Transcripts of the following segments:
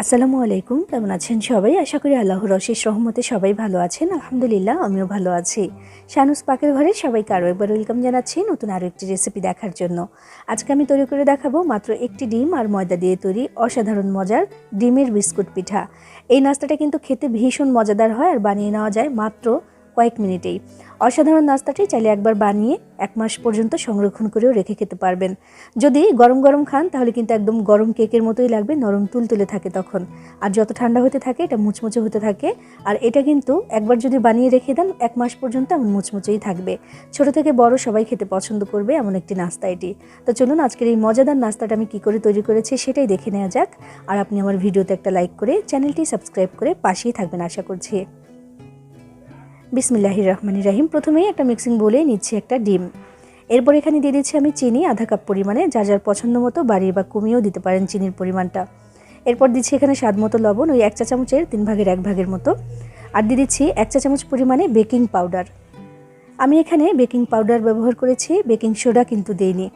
আসসালামু আলাইকুম, কেমন আছেন সবাই? আশা করি আল্লাহর অশেষ রহমতে সবাই ভালো আছেন। আলহামদুলিল্লাহ, আমিও ভালো আছি। শানুস পাকের ঘরে সবাইকে আরও একবার ওয়েলকাম জানাচ্ছি নতুন আরও একটি রেসিপি দেখার জন্য। আজকে আমি তৈরি করে দেখাবো মাত্র একটি ডিম আর ময়দা দিয়ে তৈরি অসাধারণ মজার ডিমের বিস্কুট পিঠা। এই নাস্তাটা কিন্তু খেতে ভীষণ মজাদার হয় আর বানিয়ে নেওয়া যায় মাত্র কয়েক মিনিটেই। অসাধারণ নাস্তাটি চাইলে একবার বানিয়ে এক মাস পর্যন্ত সংরক্ষণ করেও রেখে খেতে পারবেন। যদি গরম গরম খান, তাহলে কিন্তু একদম গরম কেকের মতোই লাগবে, নরম তুলতুলে থাকে তখন। আর যত ঠান্ডা হতে থাকে, এটা মুচমুচে হতে থাকে। আর এটা কিন্তু একবার যদি বানিয়ে রেখে দেন, এক মাস পর্যন্ত এমন মুচমুচেই থাকবে। ছোট থেকে বড় সবাই খেতে পছন্দ করবে, এমন একটি নাস্তা এটি। তো চলুন আজকের এই মজাদার নাস্তাটা আমি কী করে তৈরি করেছি সেটাই দেখে নেওয়া যাক। আর আপনি আমার ভিডিওতে একটা লাইক করে চ্যানেলটি সাবস্ক্রাইব করে পাশেই থাকবেন, আশা করছি। বিসমিল্লাহির রহমানি রাহিম প্রথমেই একটা মিক্সিং বলে নিচ্ছি একটা ডিম। এরপর এখানে দিয়ে দিচ্ছি আমি চিনি, আধা কাপ পরিমাণে। যার যার পছন্দ মতো বাড়িয়ে বা কমিয়েও দিতে পারেন চিনির পরিমাণটা। এরপর দিচ্ছি এখানে স্বাদ মতো লবণ, ওই এক চা চামচের, তিন ভাগের এক ভাগের মতো। আর দিয়ে দিচ্ছি এক চা চামচ পরিমাণে বেকিং পাউডার আমি এখানে বেকিং পাউডার ব্যবহার করেছি বেকিং সোডা কিন্তু দিইনি।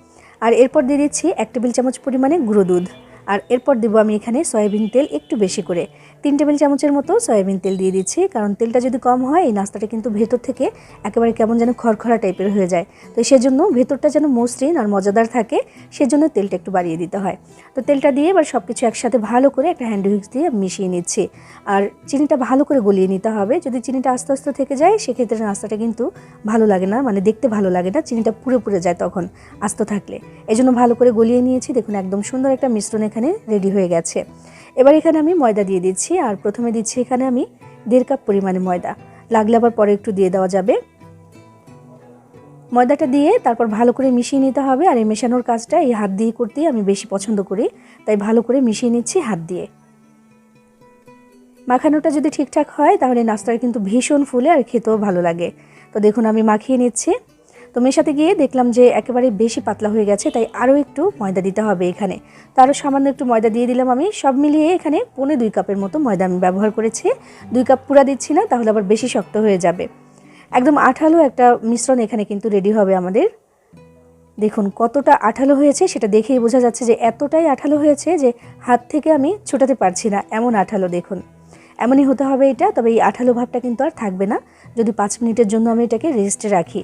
আর এরপর দিয়ে দিচ্ছি এক টেবিল চামচ পরিমাণে গুঁড়ো দুধ। আর এরপর দেবো আমি এখানে সয়াবিন তেল একটু বেশি করে। তিন টেবিল চামচের মতো সয়াবিন তেল দিয়ে দিচ্ছি, কারণ তেলটা যদি কম হয়, এই নাস্তাটা কিন্তু ভেতর থেকে একেবারে কেমন যেন খড়খড়া টাইপের হয়ে যায়। তো সেজন্য ভেতরটা যেন মসৃণ আর মজাদার থাকে, সেজন্য তেলটা একটু বাড়িয়ে দিতে হয়। তো তেলটা দিয়ে এবার সব কিছু একসাথে ভালো করে একটা হ্যান্ড হুইক্স দিয়ে মিশিয়ে নিচ্ছি। আর চিনিটা ভালো করে গলিয়ে নিতে হবে। যদি চিনিটা আস্তে আস্তে থেকে যায়, সেক্ষেত্রে নাস্তাটা কিন্তু ভালো লাগে না মানে দেখতে ভালো লাগে না, চিনিটা পুরো পুড়ে যায় তখন আস্ত থাকলে। এজন্য ভালো করে গলিয়ে নিয়েছি। দেখুন, একদম সুন্দর একটা মিশ্রণ এখানে রেডি হয়ে গেছে। এবার এখানে আমি ময়দা দিয়ে দিচ্ছি আর প্রথমে দিচ্ছি এখানে আমি দেড় কাপ পরিমাণে ময়দা। লাগলে আবার পরে একটু দিয়ে দেওয়া যাবে। ময়দাটা দিয়ে তারপর ভালো করে মিশিয়ে নিতে হবে আর এই মেশানোর কাজটা এই হাত দিয়ে করতেই আমি বেশি পছন্দ করি। তাই ভালো করে মিশিয়ে নিচ্ছি হাত দিয়ে। মাখানোটা যদি ঠিকঠাক হয় তাহলে নাস্তাটা কিন্তু ভীষণ ফুলে আর খেতেও ভালো লাগে। তো দেখুন আমি মাখিয়ে নিচ্ছি। তো মেশাতে গিয়ে দেখলাম যে একেবারে বেশি পাতলা হয়ে গেছে, তাই আরও একটু ময়দা দিতে হবে এখানে। তো আরও সামান্য একটু ময়দা দিয়ে দিলাম আমি। সব মিলিয়ে এখানে পৌনে দুই কাপের মতো ময়দা আমি ব্যবহার করেছি। দুই কাপ পুরা দিচ্ছি না, তাহলে আবার বেশি শক্ত হয়ে যাবে। একদম আঠালো একটা মিশ্রণ এখানে কিন্তু রেডি হবে আমাদের। দেখুন কতটা আঠালো হয়েছে, সেটা দেখেই বোঝা যাচ্ছে যে এতটাই আঠালো হয়েছে যে হাত থেকে আমি ছোটাতে পারছি না, এমন আঠালো দেখুন। এমনই হতে হবে এটা, তবে এই আঠালো ভাবটা কিন্তু আর থাকবে না। যদি পাঁচ মিনিটের জন্য আমি এটাকে রেস্টে রাখি।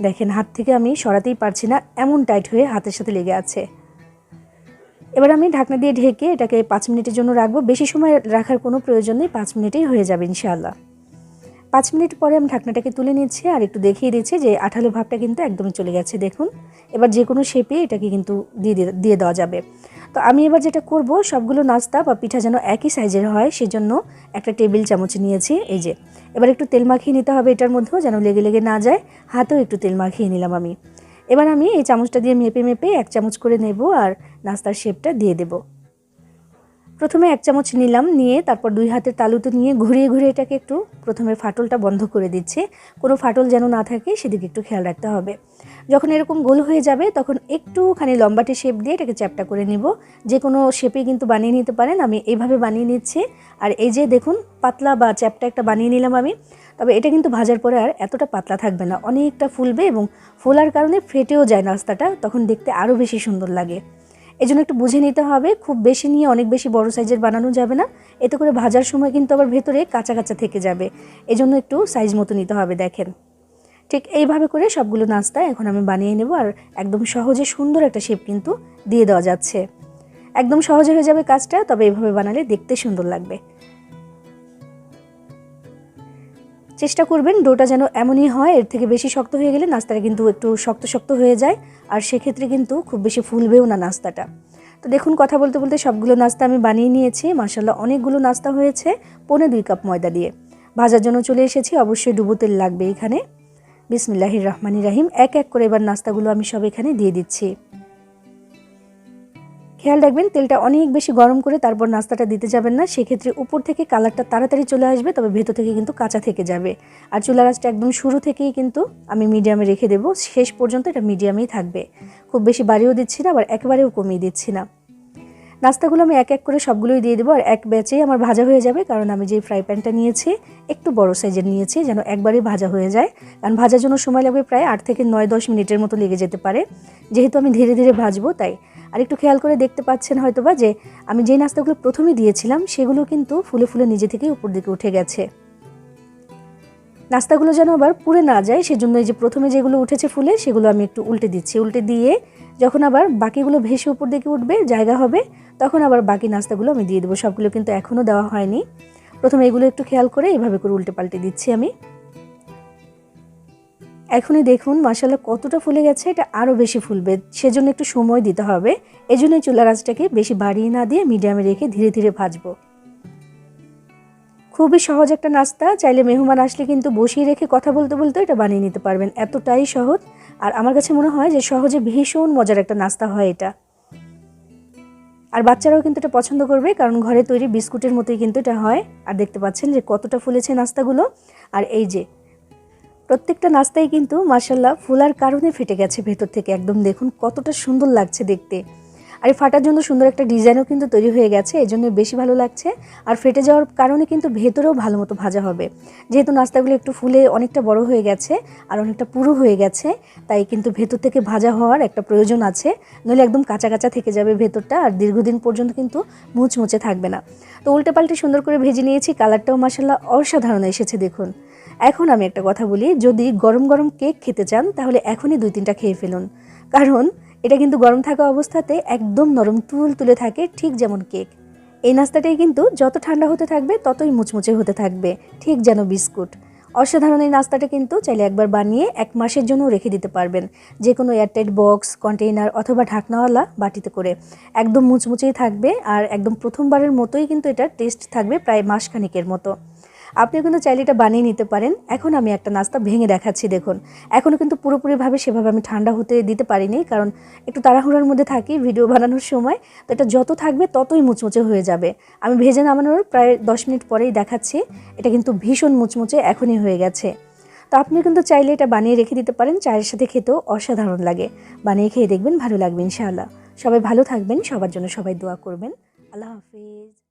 দেখেন, হাত থেকে আমি সরাতেই পারছি না, এমন টাইট হয়ে হাতের সাথে লেগে আছে। এবার আমি ঢাকনা দিয়ে ঢেকে এটাকে পাঁচ মিনিটের জন্য রাখব। বেশি সময় রাখার কোনো প্রয়োজন নেই, পাঁচ মিনিটেই হয়ে যাবে ইনশাআল্লাহ। পাঁচ মিনিট পরে আমি ঢাকনাটাকে তুলে নিচ্ছি আর একটু দেখিয়ে দিচ্ছি যে আঠালো ভাবটা কিন্তু একদমই চলে গেছে। দেখুন, এবার যে কোনো শেপে এটাকে কিন্তু দিয়ে দিয়ে দেওয়া যাবে। তো আমি এবার যেটা করব, সবগুলো নাস্তা বা পিঠা যেন একই সাইজের হয়, সেজন্য একটা টেবিল চামচ নিয়েছি, এই যে। এবার একটু তেল মাখিয়ে নিতে হবে এটার মধ্যেও যেন লেগে লেগে না যায়, হাতেও একটু তেল মাখিয়ে নিলাম আমি। এবার আমি এই চামচটা দিয়ে মেপে মেপে এক চামচ করে নেব আর নাস্তার শেপটা দিয়ে দেবো। প্রথমে এক চামচ নিলাম, নিয়ে তারপর দুই হাতের তালুতে নিয়ে ঘুরিয়ে ঘুরিয়ে এটাকে একটু প্রথমে ফাটলটা বন্ধ করে দিচ্ছে। কোনো ফাটল যেন না থাকে, সেদিকে একটু খেয়াল রাখতে হবে। যখন এরকম গোল হয়ে যাবে, তখন একটুখানি লম্বাটে শেপ দিয়ে এটাকে চ্যাপটা করে নিব। যে কোনো শেপে কিন্তু বানিয়ে নিতে পারেন, আমি এইভাবে বানিয়ে নিচ্ছি। আর এই যে দেখুন, পাতলা বা চ্যাপটা একটা বানিয়ে নিলাম আমি, তবে এটা কিন্তু ভাজার পরে আর এতটা পাতলা থাকবে না। অনেকটা ফুলবে এবং ফোলার কারণে ফেটেও যায় নাস্তাটা, তখন দেখতে আরও বেশি সুন্দর লাগে। এই জন্য একটু বুঝে নিতে হবে, খুব বেশি নিয়ে অনেক বেশি বড় সাইজের বানানো যাবে না। এতে করে ভাজার সময় কিন্তু আবার ভেতরে কাঁচা কাঁচা থেকে যাবে। এই জন্য একটু সাইজ মতো নিতে হবে, দেখেন। ঠিক এইভাবে করে সবগুলো নাস্তা এখন আমি বানিয়ে নেব আর একদম সহজে সুন্দর একটা শেপ কিন্তু দিয়ে দেওয়া যাচ্ছে। একদম সহজে হয়ে যাবে কাজটা, তবে এইভাবে বানালে দেখতে সুন্দর লাগবে। চেষ্টা করবেন, ডোটা যেন এমনই হয়, এর থেকে বেশি শক্ত হয়ে গেলে নাস্তাটা কিন্তু একটু শক্ত শক্ত হয়ে যায়। আর সেক্ষেত্রে কিন্তু খুব বেশি ফুলবেও না নাস্তাটা। তো দেখুন, কথা বলতে বলতে সবগুলো নাস্তা আমি বানিয়ে নিয়েছি। মার্শাল্লাহ অনেকগুলো নাস্তা হয়েছে পনে দুই কাপ ময়দা দিয়ে। ভাজার জন্য চলে এসেছি, অবশ্যই ডুবো তেল লাগবে এখানে। বিসমিল্লাহির রহমানি রাহিম। এক এক করে এবার নাস্তাগুলো আমি সব এখানে দিয়ে দিচ্ছি। খেয়াল রাখবেন, তেলটা অনেক বেশি গরম করে তারপর নাস্তাটা দিতে যাবেন না। সেক্ষেত্রে উপর থেকে কালারটা তাড়াতাড়ি চলে আসবে, তবে ভেতর থেকে কিন্তু কাঁচা থেকে যাবে। আর চুলা গাছটা একদম শুরু থেকেই কিন্তু আমি মিডিয়ামে রেখে দেবো। শেষ পর্যন্ত এটা মিডিয়ামেই থাকবে। খুব বেশি বাড়িয়েও দিচ্ছি না, আবার একেবারেও কমিয়ে দিচ্ছি না। নাস্তাগুলো আমি এক এক করে সবগুলোই দিয়ে দেবো, আর এক ব্যাচেই আমার ভাজা হয়ে যাবে, কারণ আমি যে ফ্রাই প্যানটা নিয়েছি, একটু বড় সাইজের নিয়েছি, যেন একবারই ভাজা হয়ে যায়। কারণ ভাজার জন্য সময় লাগবে প্রায় আট থেকে নয়, দশ মিনিটের মতো লেগে যেতে পারে। যেহেতু আমি ধীরে ধীরে ভাজবো, তাই। আর একটু খেয়াল করে দেখতে পাচ্ছেন হয়তোবা যে, আমি যেই নাস্তাগুলো প্রথমে দিয়েছিলাম, সেগুলো কিন্তু ফুলে ফুলে নিজে থেকেই উপর দিকে উঠে গেছে। নাস্তাগুলো যেন আবার পুড়ে না যায়, সেজন্য এই যে প্রথমে যেগুলো উঠেছে ফুলে, সেগুলো আমি একটু উল্টে দিচ্ছি। উল্টে দিয়ে যখন আবার বাকিগুলো ভেসে উপর দিকে উঠবে, জায়গা হবে, তখন আবার বাকি নাস্তাগুলো আমি দিয়ে দেবো। সবগুলো কিন্তু এখনও দেওয়া হয়নি। প্রথমে এগুলো একটু খেয়াল করে এভাবে করে উল্টে পাল্টে দিচ্ছি আমি। এখনই দেখুন মশালা কতটা ফুলে গেছে, এটা আরও বেশি ফুলবে। সেজন্য একটু সময় দিতে হবে। এজন্যই চুলার আঁচটাকে বেশি বাড়িয়ে না দিয়ে মিডিয়ামে রেখে ধীরে ধীরে ভাজবো। খুবই সহজ একটা নাস্তা। চাইলে মেহমান আসলে কিন্তু বসিয়ে রেখে কথা বলতে বলতে এটা বানিয়ে নিতে পারবেন। এতটাই সহজ। আর আমার কাছে মনে হয় যে সহজে ভীষণ মজার একটা নাস্তা হয় এটা। আর বাচ্চারাও কিন্তু এটা পছন্দ করবে, কারণ ঘরে তৈরি বিস্কুটের মতোই কিন্তু এটা হয়। আর দেখতে পাচ্ছেন যে কতটা ফুলেছে নাস্তাগুলো। আর এই যে, প্রত্যেকটা নাস্তাই কিন্তু মার্শাল্লাহ ফুলার কারণে ফেটে গেছে ভেতর থেকে। একদম দেখুন কতটা সুন্দর লাগছে দেখতে। আর এই ফাটার জন্য সুন্দর একটা ডিজাইনও কিন্তু তৈরি হয়ে গেছে এই জন্য বেশি ভালো লাগছে। আর ফেটে যাওয়ার কারণে কিন্তু ভেতরেও ভালো মতো ভাজা হবে। যেহেতু নাস্তাগুলো একটু ফুলে অনেকটা বড় হয়ে গেছে আর অনেকটা পুরো হয়ে গেছে, তাই কিন্তু ভেতর থেকে ভাজা হওয়ার একটা প্রয়োজন আছে। নইলে একদম কাঁচা কাঁচা থেকে যাবে ভেতরটা আর দীর্ঘদিন পর্যন্ত কিন্তু মুচমুচে থাকবে না। তো উল্টে পাল্টে সুন্দর করে ভেজে নিয়েছি, কালারটাও মাসাল্লাহ অসাধারণ এসেছে দেখুন। এখন আমি একটা কথা বলি, যদি গরম গরম কেক খেতে চান, তাহলে এখনই দুই তিনটা খেয়ে ফেলুন। কারণ এটা কিন্তু গরম থাকা অবস্থাতে একদম নরম তুল তুলে থাকে ঠিক যেমন কেক। এই নাস্তাটাই কিন্তু যত ঠান্ডা হতে থাকবে, ততই মুচমুচে হতে থাকবে, ঠিক যেন বিস্কুট। অসাধারণ এই নাস্তাটা কিন্তু চাইলে একবার বানিয়ে এক মাসের জন্য রেখে দিতে পারবেন। যে কোনো এয়ারটাইট বক্স, কন্টেইনার অথবা ঢাকনাওয়ালা বাটিতে করে। একদম মুচমুচেই থাকবে আর একদম প্রথমবারের মতোই কিন্তু এটা টেস্ট থাকবে প্রায় মাসখানিকের মতো। আপনি কিন্তু চাইলে এটা বানিয়ে নিতে পারেন। এখন আমি একটা নাস্তা ভেঙে দেখাচ্ছি, দেখুন। এখনও কিন্তু পুরোপুরিভাবে সেভাবে আমি ঠান্ডা হতে দিতে পারিনি, কারণ একটু তাড়াহুড়োর মধ্যে থাকি ভিডিও বানানোর সময়, তো এটা যত থাকবে ততই মুচমুচে হয়ে যাবে। আমি ভেজে নামানোর প্রায় দশ মিনিট পরেই দেখাচ্ছি, এটা কিন্তু ভীষণ মুচমুচে এখনই হয়ে গেছে। তো আপনি কিন্তু চাইলে এটা বানিয়ে রেখে দিতে পারেন, চায়ের সাথে খেতেও অসাধারণ লাগে। বানিয়ে খেয়ে দেখবেন ভালো লাগবে ইনশাআল্লাহ। সবাই ভালো থাকবেন, সবার জন্য সবাই দোয়া করবেন। আল্লাহ হাফিজ।